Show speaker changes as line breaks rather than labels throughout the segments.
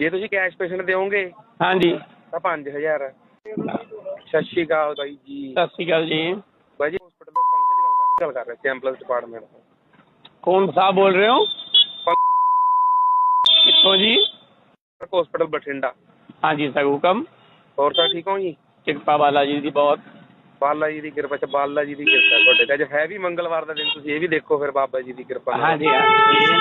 ਜੇ ਤੁਸੀਂ cash patient ਦਿਓਗੇ
ਹਾਂਜੀ।
ਤਾਂ 5000 ਸਤਿ ਸ਼੍ਰੀ ਅਕਾਲ ਬਾਈ ਜੀ।
ਸਤਿ ਸ਼੍ਰੀ ਅਕਾਲ ਜੀ।
ਬਾਈ ਜੀ ਹਸਪੀਟਲ ਤੋਂ ਪੰਕਜ ਗੱਲ ਕਰ ਗੱਲ ਕਰ ਰਹੇ ਸੀ ਐਂਬੂਲੈਂਸ ਡਿਪਾਰਟਮੈਂਟ ਤੋਂ।
ਕੌਣ ਸਾਹਿਬ ਬੋਲ ਰਹੇ ਹੋ? ਕਿੱਥੋਂ ਜੀ?
ਹਸਪੀਟਲ ਬਠਿੰਡਾ।
ਹਾਂਜੀ ਸਰ ਹੁਕਮ
ਹੋਰ ਤਾਂ ਠੀਕ ਹੋ ਜੀ?
ਕਿਰਪਾ ਬਾਲਾ ਜੀ ਦੀ ਬਹੁਤ।
ਬਾਲਾ ਜੀ ਦੀ ਕਿਰਪਾ ਚ ਬਾਲਾ ਜੀ ਦੀ ਕਿਰਪਾ ਤੁਹਾਡੇ ਤੇ। ਅੱਜ ਹੈ ਵੀ ਮੰਗਲਵਾਰ ਦਾ ਦਿਨ ਤੁਸੀਂ ਇਹ ਵੀ ਦੇਖੋ ਫਿਰ ਬਾਬਾ ਜੀ ਦੀ ਕਿਰਪਾ ਨਾਲ।
ਹਾਂਜੀ ਹਾਂਜੀ।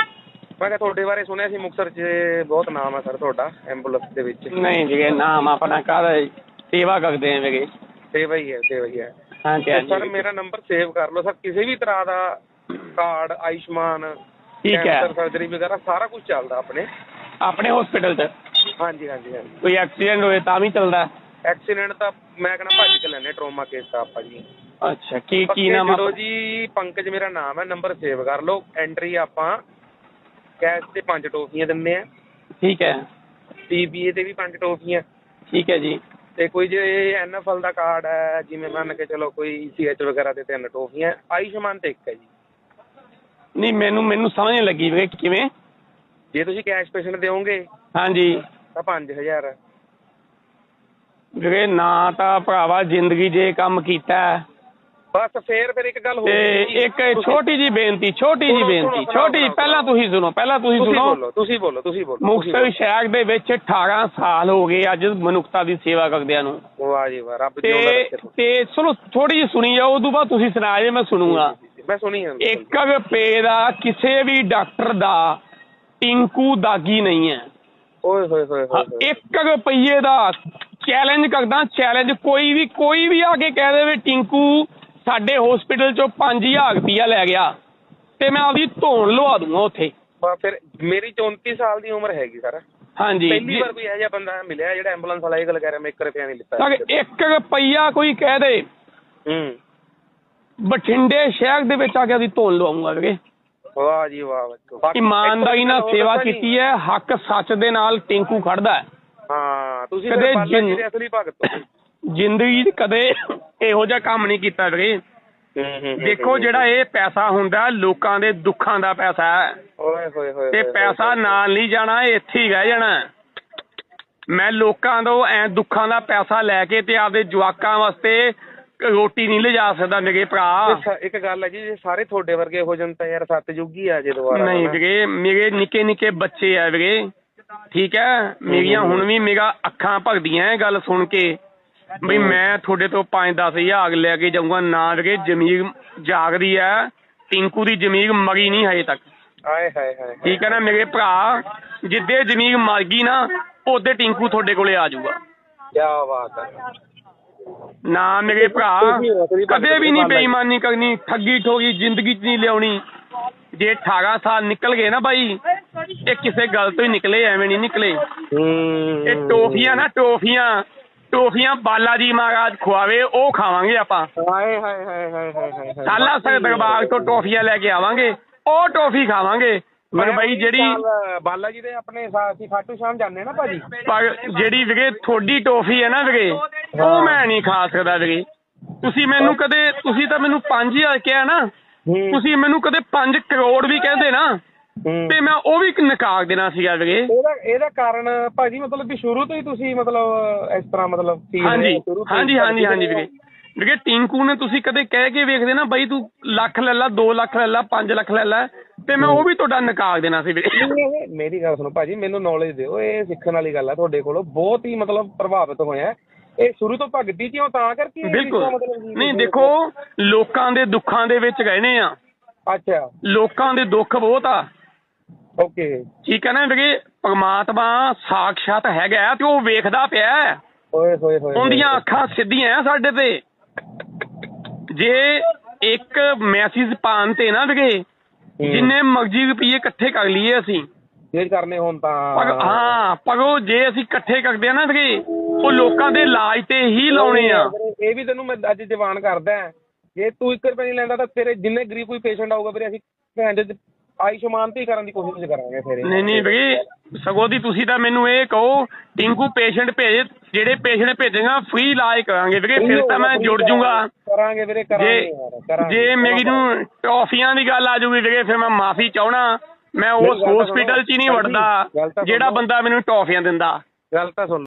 ਮੈਂ ਕਿਹਾ ਤੁਹਾਡੇ ਬਾਰੇ ਸੁਣਿਆ ਸੀ ਮੁਕਤਸਰ 'ਚ ਬਹੁਤ ਨਾਮ ਹੈ ਸਰ ਤੁਹਾਡਾ ਐਂਬੂਲੈਂਸ ਦੇ ਵਿੱਚ।
ਨਹੀਂ ਜੀ ਨਾਮ ਆਪਣਾ ਕਰ ਸੇਵਾ ਕਰਦੇ ਹਾਂ ਮੇਰੇ
ਸੇਵਾ ਹੀ ਹੈ ਸੇਵਾ ਹੀ ਹੈ।
ਹਾਂਜੀ
ਤੇ ਸਰ ਮੇਰਾ ਨੰਬਰ ਸੇਵ ਕਰ ਲਓ। ਸਰ ਕਿਸੇ ਵੀ ਤਰ੍ਹਾਂ ਦਾ ਕਾਰਡ ਆਯੁਸ਼ਮਾਨ
ਠੀਕ ਹੈ।
ਕੈਂਸਰ ਸਰਜਰੀ ਵਗੈਰਾ ਸਾਰਾ ਕੁਝ ਚੱਲਦਾ ਆਪਣੇ।
ਆਪਣੇ ਹਸਪੀਟਲ 'ਚ।
ਹਾਂਜੀ ਹਾਂਜੀ ਹਾਂਜੀ।
ਕੋਈ ਐਕਸੀਡੈਂਟ ਹੋਏ ਤਾਂ ਵੀ ਚੱਲਦਾ।
ਐਕਸੀਡੈਂਟ ਤਾਂ ਮੈਂ ਕਹਿੰਦਾ ਭੱਜ ਕੇ ਲੈਣੇ ਟਰੋਮਾ ਕੇਸ ਦਾ ਆਪਾਂ ਜੀ।
ਅੱਛਾ ਕੀ ਕੀ ਨਾਮ ਆ?
ਜੀ ਪੰਕਜ ਮੇਰਾ ਨਾਮ ਹੈ ਨੰਬਰ ਸੇਵ ਕਰ ਲਓ। ਐਂਟਰੀ ਆਪਾਂ ਕੈਸ਼ ਤੇ ਪੰਜ ਟੋਫੀਆਂ ਦਿੰਦੇ ਆ।
ਠੀਕ ਹੈ।
ਪੀਬੀਏ ਤੇ ਵੀ ਪੰਜ ਟੋਫੀਆਂ।
ਠੀਕ ਹੈ ਜੀ।
ਤੇ ਕੋਈ ਜੇ ਐਨਐਫਐਲ ਦਾ ਕਾਰਡ ਹੈ ਜਿਵੇਂ ਮੰਨ ਕੇ ਚਲੋ ਕੋਈ ਸੀਐਚ ਵਗੈਰਾ ਤੇ ਤਿੰਨ ਟੋਫੀਆਂ ਆਯੁਸ਼ਮਾਨ ਤੇ ਇੱਕ ਹੈ ਜੀ।
ਨਹੀਂ ਮੈਨੂੰ ਮੈਨੂੰ ਸਮਝ ਨਹੀਂ ਲੱਗੀ ਵੀਰੇ ਕਿਵੇਂ।
ਜੇ ਤੁਸੀਂ ਕੈਸ਼ ਪੇਸ਼ੈਂਟ ਦਿਓਗੇ
ਹਾਂਜੀ।
ਤਾਂ 5000
ਵੀਰੇ ਨਾ ਤਾਂ ਭਰਾਵਾ ਜ਼ਿੰਦਗੀ ਇਹ ਕੰਮ ਕੀਤਾ ਹੈ।
ਬਸ ਫੇਰ ਫਿਰ ਇੱਕ ਗੱਲ ਹੋਰ
ਤੇ
ਜੀ।
ਇੱਕ ਛੋਟੀ ਜੀ ਬੇਨਤੀ ਛੋਟੀ ਜੀ ਬੇਨਤੀ ਛੋਟੀ
ਸੁਣੋ,
ਪਹਿਲਾਂ। ਤੁਸੀਂ ਸੁਣੋ ਪਹਿਲਾਂ ਤੁਸੀਂ ਸੁਣੋ
ਤੁਸੀਂ ਬੋਲੋ ਤੁਸੀਂ ਬੋਲੋ ਤੁਸੀਂ
ਮੁਕਤਸਰ ਸ਼ਹਿਰ ਦੇ ਵਿੱਚ 18 ਸਾਲ ਹੋ ਗਏ ਅੱਜ ਮਨੁੱਖਤਾ ਦੀ ਸੇਵਾ ਕਰਦਿਆਂ ਨੂੰ।
ਵਾਹ ਜੀ ਵਾਹ ਰੱਬ ਜਿਉਂਦਾ ਰੱਖੇ।
ਤੇ ਚਲੋ ਥੋੜੀ ਜਿਹੀ ਸੁਣੀ ਜਾਓ ਉਦੋਂ ਬਾਅਦ ਤੁਸੀਂ ਸੁਣਾ ਜੇ ਮੈਂ ਸੁਣੂਗਾ
ਮੈਂ ਸੁਣੀ ਹਾਂ
ਇੱਕ ਰੁਪਏ ਦਾ ਕਿਸੇ ਵੀ ਡਾਕਟਰ ਦਾ ਟਿੰਕੂ ਦਾਗੀ ਨਹੀਂ ਹੈ
ਓਏ ਹੋਏ ਹੋਏ ਹੋਏ।
ਇੱਕ ਰੁਪਈਏ ਦਾ ਚੈਲੰਜ ਕਰਦਾ ਚੈਲੰਜ ਕੋਈ ਵੀ ਕੋਈ ਵੀ ਆ ਕੇ ਕਹਿ ਦੇਵੇ ਟਿੰਕੂ ਸਾਡੇ ਹਸਪੀਟਲ ਚੋਂ 5000 ਰੁਪਈਆ ਲੈ ਗਿਆ ਤੇ ਮੈਂ ਆਪਦੀ ਧੌਣ ਲਵਾ ਦੂੰਗਾ ਉੱਥੇ।
ਬਾ ਫਿਰ ਮੇਰੀ 34 ਸਾਲ ਦੀ ਉਮਰ ਹੈਗੀ ਸਰ।
ਹਾਂਜੀ।
ਪਹਿਲੀ ਵਾਰ ਕੋਈ ਇਹੋ ਜਿਹਾ ਬੰਦਾ ਮਿਲਿਆ ਜਿਹੜਾ ਐਂਬੂਲੈਂਸ ਵਾਲਾ ਇਹ ਗੱਲ ਕਹਿ ਰਿਹਾ ਮੈਂ 1 ਰੁਪਿਆ ਨਹੀਂ ਲਿੱਤਾ।
ਤਾਂ ਇੱਕ ਰੁਪਈਆ ਕੋਈ ਕਹਿ ਦੇ
ਹੂੰ।
ਬਠਿੰਡੇ ਸ਼ਹਿਰ ਦੇ ਵਿੱਚ ਆ ਕੇ ਆਪਦੀ ਧੌਣ ਲਵਾਉਂਗਾ ਵੀਰੇ
ਵਾਹ ਜੀ ਵਾਹ
ਇਮਾਨਦਾਰੀ ਨਾਲ ਸੇਵਾ? ਕੀਤੀ ਹੈ ਹੱਕ ਸੱਚ ਦੇ ਨਾਲ ਟਿੰਕੂ ਖੜਦਾ ਹੈ।
ਹਾਂ ਤੁਸੀਂ
ਕਦੇ
ਅਸਲੀ ਭਗਤ ਹੋ।
ਜ਼ਿੰਦਗੀ 'ਚ ਕਦੇ ਇਹੋ ਜਿਹਾ ਕੰਮ ਨਹੀਂ ਕੀਤਾ ਵੀਰੇ। ਦੇਖੋ। ਜਿਹੜਾ ਇਹ ਪੈਸਾ ਹੁੰਦਾ ਲੋਕਾਂ ਦੇ ਦੁੱਖਾਂ ਦਾ ਪੈਸਾ ਹੈ।
ਓਏ ਹੋਏ ਹੋਏ
ਤੇ ਪੈਸਾ। ਨਾਲ ਨਹੀਂ ਜਾਣਾ ਇੱਥੇ ਹੀ ਰਹਿ ਜਾਣਾ। ਮੈਂ ਲੋਕਾਂ ਤੋਂ ਐ ਦੁੱਖਾਂ ਦਾ ਪੈਸਾ ਲੈ ਕੇ ਤੇ ਆਪਦੇ ਜਵਾਕਾਂ ਵਾਸਤੇ ਰੋਟੀ ਨਹੀਂ ਲਿਜਾ ਸਕਦਾ ਮੇਰੇ ਭਰਾ।
ਇੱਕ ਗੱਲ ਹੈ ਜੀ ਜੇ ਸਾਰੇ ਤੁਹਾਡੇ ਵਰਗੇ ਹੋ ਜਾਣ ਤਾਂ ਯਾਰ ਸਤਜੁਗ ਆ ਜੇ ਦੁਬਾਰਾ
ਨਹੀਂ। ਵੀਰੇ ਮੇਰੇ ਨਿੱਕੇ ਨਿੱਕੇ ਬੱਚੇ ਆ ਵੀਰੇ। ਠੀਕ ਹੈ ਮੇਰੀਆਂ ਹੁਣ ਵੀ ਮੇਰਾ ਅੱਖਾਂ ਭਗਦੀਆਂ ਇਹ ਗੱਲ ਸੁਣ ਕੇ। ਵੀ ਮੈਂ ਤੁਹਾਡੇ ਤੋਂ 5-10 ਹਜ਼ਾਰ ਲੈ ਕੇ ਜਾਊਂਗਾ ਨਾ ਵੀਰੇ ਜ਼ਮੀਰ ਜਾਗਦੀ ਹੈ ਟਿੰਕੂ ਦੀ ਜ਼ਮੀਰ ਮਰੀ ਨਹੀਂ ਹਜੇ ਤੱਕ।
ਆਏ ਹਾਏ ਹਾਏ ਹਾਏ।
ਠੀਕ ਹੈ ਨਾ ਮੇਰੇ ਭਰਾ ਜਿੱਦੇ ਜ਼ਮੀਰ ਮਰ ਗਈ ਨਾ ਉਹਦੇ ਟਿੰਕੂ ਤੁਹਾਡੇ ਕੋਲੇ ਆ ਜਾਊਗਾ।
ਕਿਆ ਬਾਤ ਹੈ।
ਨਾ ਮੇਰੇ ਭਰਾ ਕਦੇ ਵੀ ਨਹੀਂ ਬੇਈਮਾਨੀ ਕਰਨੀ ਠੱਗੀ ਠੋਗੀ ਜ਼ਿੰਦਗੀ 'ਚ ਨਹੀਂ ਲਿਆਉਣੀ। ਜੇ 18 ਸਾਲ ਨਿਕਲ ਗਏ ਨਾ ਬਾਈ ਇਹ ਕਿਸੇ ਗੱਲ ਤੋਂ ਹੀ ਨਿਕਲੇ ਐਵੇਂ ਨਹੀਂ ਨਿਕਲੇ। ਇਹ ਟੋਫੀਆਂ ਨਾ ਟੋਫੀਆਂ। ਟੋਫੀਆਂ ਬਾਲਾ ਜੀ ਮਹਾਰਾਜ ਖਵਾਵੇ ਉਹ ਖਾਵਾਂਗੇ ਆਪਾਂ।
ਹਾਏ ਹਾਏ ਹਾਏ ਹਾਏ ਹਾਏ।
ਸਾਲਾ ਸਰ ਦਰਬਾਰ ਤੋਂ ਟੋਫੀਆਂ ਲੈ ਕੇ ਆਵਾਂਗੇ ਉਹ ਟੋਫੀ ਖਾਵਾਂਗੇ। ਪਰ ਬਾਈ ਜਿਹੜੀ
ਬਾਲਾ ਜੀ ਦੇ ਆਪਣੇ ਸਾ- ਅਸੀਂ ਖਾਟੂ ਸ਼ਾਮ ਜਾਂਦੇ ਨਾ ਭਾਜੀ।
ਪਰ ਜਿਹੜੀ ਵੀਰੇ ਤੁਹਾਡੀ ਟੋਫੀ ਹੈ ਨਾ ਵੀਰੇ ਉਹ ਮੈਂ ਨਹੀਂ ਖਾ ਸਕਦਾ ਵੀਰੇ। ਤੁਸੀਂ ਮੈਨੂੰ ਕਦੇ ਤੁਸੀਂ ਤਾਂ ਮੈਨੂੰ 5000 ਕਿਹਾ ਨਾ। ਤੁਸੀਂ ਮੈਨੂੰ ਕਦੇ 5 ਕਰੋੜ ਵੀ ਕਹਿੰਦੇ ਨਾ। ਤੇ ਮੈਂ ਉਹ ਵੀ ਨਕਾਰ ਦੇਣਾ ਸੀਗਾ ਵੀਰੇ
ਇਹਦਾ ਇਹਦਾ ਕਾਰਨ ਭਾਜੀ ਮਤਲਬ ਵੀ ਸ਼ੁਰੂ ਤੋਂ ਹੀ ਤੁਸੀਂ ਮਤਲਬ ਇਸ ਤਰ੍ਹਾਂ ਮਤਲਬ
ਹਾਂਜੀ ਹਾਂਜੀ ਹਾਂਜੀ ਹਾਂਜੀ ਵੀਰੇ। ਵੀਰੇ ਟਿੰਕੂ ਨੇ ਤੁਸੀਂ ਕਦੇ ਕਹਿ ਕੇ ਵੇਖਦੇ ਨਾ ਬਾਈ ਤੂੰ ਲੱਖ ਲੈ ਲਾ 2 ਲੱਖ ਲੈ ਲਾ 5 ਲੱਖ ਲੈ ਲਾ ਤੇ ਮੈਂ ਉਹ ਵੀ ਤੁਹਾਡਾ ਨਕਾਰ ਦੇਣਾ ਸੀ ਵੀਰੇ।
ਮੇਰੀ ਗੱਲ ਸੁਣੋ ਭਾਜੀ ਮੈਨੂੰ ਨੌਲੇਜ ਦਿਓ ਇਹ ਸਿੱਖਣ ਵਾਲੀ ਗੱਲ ਆ ਤੁਹਾਡੇ ਕੋਲੋਂ ਬਹੁਤ ਹੀ ਮਤਲਬ ਪ੍ਰਭਾਵਿਤ ਹੋਇਆ ਇਹ ਸ਼ੁਰੂ ਤੋਂ ਭਗਤੀ ਕਿਉਂ ਤਾਂ ਕਰਕੇ
ਬਿਲਕੁਲ। ਨਹੀਂ ਦੇਖੋ ਲੋਕਾਂ ਦੇ ਦੁੱਖਾਂ ਦੇ ਵਿੱਚ ਰਹਿਣੇ ਆ।
ਅੱਛਾ।
ਲੋਕਾਂ ਦੇ ਦੁੱਖ ਬਹੁਤ ਆ।
ਓਕੇ।
ਠੀਕ ਹੈ ਨਾ ਵੀਰੇ ਪਰਮਾਤਮਾ ਸਾਖਸ਼ਾਤ ਹੈਗਾ ਤੇ ਉਹ ਵੇਖਦਾ ਪਿਆ।
ਓਏ ਹੋਏ ਹੋਏ
ਉਹਦੀਆਂ ਅੱਖਾਂ ਸਿੱਧੀਆਂ ਆ ਸਾਡੇ ਤੇ। ਜੇ ਇੱਕ ਮੈਸੇਜ ਪਾਣ ਤੇ ਨਾ ਵੀਰੇ ਜਿੰਨੇ ਮਰਜ਼ੀ ਰੁਪਏ ਇਕੱਠੇ ਕਰ ਲਈਏ ਅਸੀਂ।
ਜੇ ਕਰਨੇ ਹੋਣ ਤਾਂ
ਹਾਂ ਪਰ ਉਹ ਜੇ ਅਸੀਂ ਇਕੱਠੇ ਕਰਦੇ ਆ ਨਾ ਵੀਰੇ ਉਹ ਲੋਕਾਂ ਦੇ ਇਲਾਜ ਤੇ ਹੀ ਲਾਉਣੇ ਆ।
ਇਹ ਵੀ ਤੈਨੂੰ ਮੈਂ ਅੱਜ ਜਵਾਨ ਕਰਦਾ। ਜੇ ਤੂੰ 1 ਰੁਪਏ ਨਹੀਂ ਲੈਂਦਾ ਤਾਂ ਤੇਰੇ ਜਿੰਨੇ ਗਰੀਬ ਕੋਈ ਪੇਸ਼ੈਂਟ ਆਊਗਾ ਵੀਰੇ ਅਸੀਂ ਭੈਣ ਦੇ ਆਯੁਸ਼ਮਾਨ ਤੇ ਹੀ ਕਰਨ ਦੀ ਕੋਸ਼ਿਸ਼ ਕਰਾਂਗੇ ਫਿਰ।
ਨਹੀਂ ਨਹੀਂ ਵੀਰੇ ਸਗੋਂ ਦੀ ਤੁਸੀਂ ਤਾਂ ਮੈਨੂੰ ਇਹ ਕਹੋ ਟਿੰਕੂ ਪੇਸ਼ੈਂਟ ਭੇਜ ਜਿਹੜੇ ਪੇਸ਼ੈਂਟ ਭੇਜੇਗਾ ਫ੍ਰੀ ਇਲਾਜ ਕਰਾਂਗੇ ਵੀਰੇ ਫਿਰ ਤਾਂ ਮੈਂ ਜੁੜ ਜੂੰਗਾ।
ਕਰਾਂਗੇ ਵੀਰੇ ਕਰਾਂਗੇ
ਜੇ
ਯਾਰ ਕਰਾਂਗੇ।
ਜੇ ਮੇਰੀ ਨੂੰ ਟੌਫੀਆਂ ਦੀ ਗੱਲ ਆ ਜੂਗੀ ਵੀਰੇ ਫਿਰ ਮੈਂ ਮਾਫੀ ਚਾਹਣਾ ਮੈਂ ਉਸ
ਗੱਲ ਤਾਂ
ਹਸਪੀਟਲ 'ਚ ਹੀ ਨਹੀਂ
ਸੁਣੋ।
ਵੜਦਾ
ਗੱਲ ਤਾਂ
ਜਿਹੜਾ
ਸੁਣੋ।
ਬੰਦਾ ਮੈਨੂੰ ਟੌਫੀਆਂ ਦਿੰਦਾ।
ਗੱਲ ਤਾਂ ਸੁਣ।